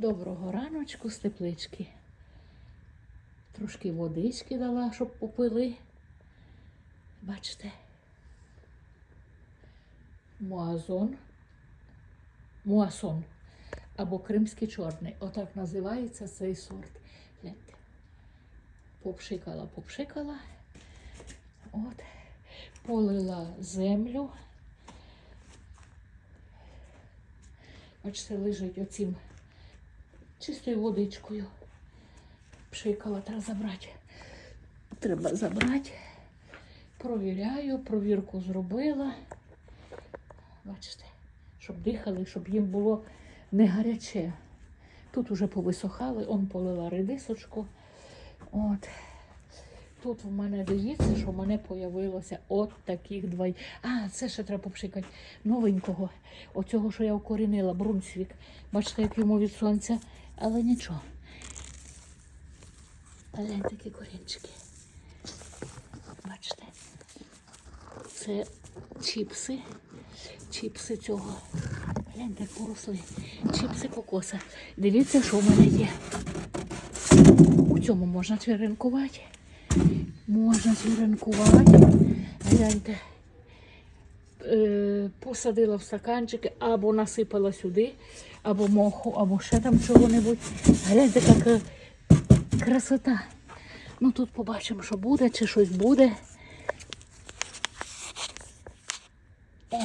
Доброго раночку з теплички. Трошки водички дала, щоб попили. Бачите? Муазон. Муасон. Або кримський чорний. Отак називається цей сорт. Гляньте. Попшикала, попшикала. От. Полила землю. Бачите, лежить оцім чистою водичкою. Пшикала, треба забрати. Треба забрати. Провіряю, провірку зробила. Бачите, щоб дихали, щоб їм було не гаряче. Тут уже повисохали, он полила редисочку. От. Тут в мене дивіться, що в мене появилося от таких два. А, це ще треба попшикати новенького. Оцього, що я укорінила, Брунсвік. Бачите, як йому від сонця, але нічого. Глянь такі корінчики. Бачите? Це чіпси. Чіпси цього. Гляньте, як поросли. Чіпси кокоса. Дивіться, що в мене є. У цьому можна черенкувати. Можна черенкувати. Гляньте. Е, посадила в стаканчики, або насипала сюди, або моху, або ще там чого-небудь. Гляньте, яка красота. Ну тут побачимо, що буде, чи щось буде. О,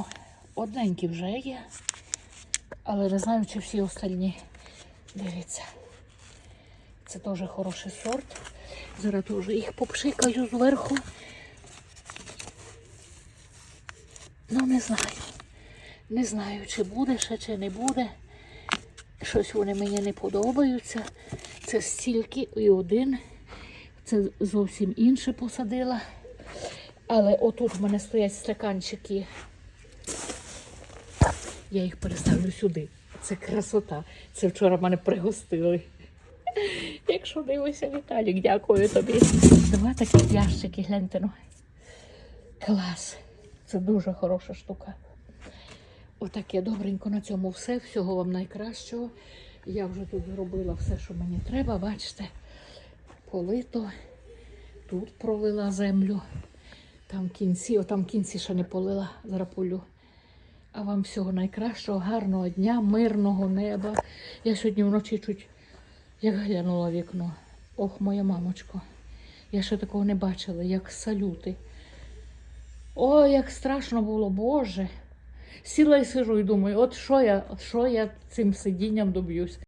одненькі вже є. Але не знаю, чи всі остальні. Дивіться. Це теж хороший сорт. Зараз теж їх попшикаю зверху. Ну, не знаю. Не знаю, чи буде ще, чи не буде. Щось вони мені не подобаються. Це стільки і один. Це зовсім інше посадила. Але отут в мене стоять стаканчики. Я їх переставлю сюди. Це красота. Це вчора мене пригостили. Якщо дивишся, Віталік, дякую тобі. Два такі ящики, гляньте. Ну. Клас. Це дуже хороша штука. Отаке добренько на цьому все. Всього вам найкращого. Я вже тут зробила все, що мені треба. Бачите, полито. Тут пролила землю. Там кінці, отам в кінці ще не полила, зараз. А вам всього найкращого, гарного дня, мирного неба. Я сьогодні вночі чуть як глянула вікно. Ох, моя мамочко. Я ще такого не бачила, як салюти. Ой, як страшно було, Боже. Сіла і сижу і думаю, от що я, що я цим сидінням доб'юсь.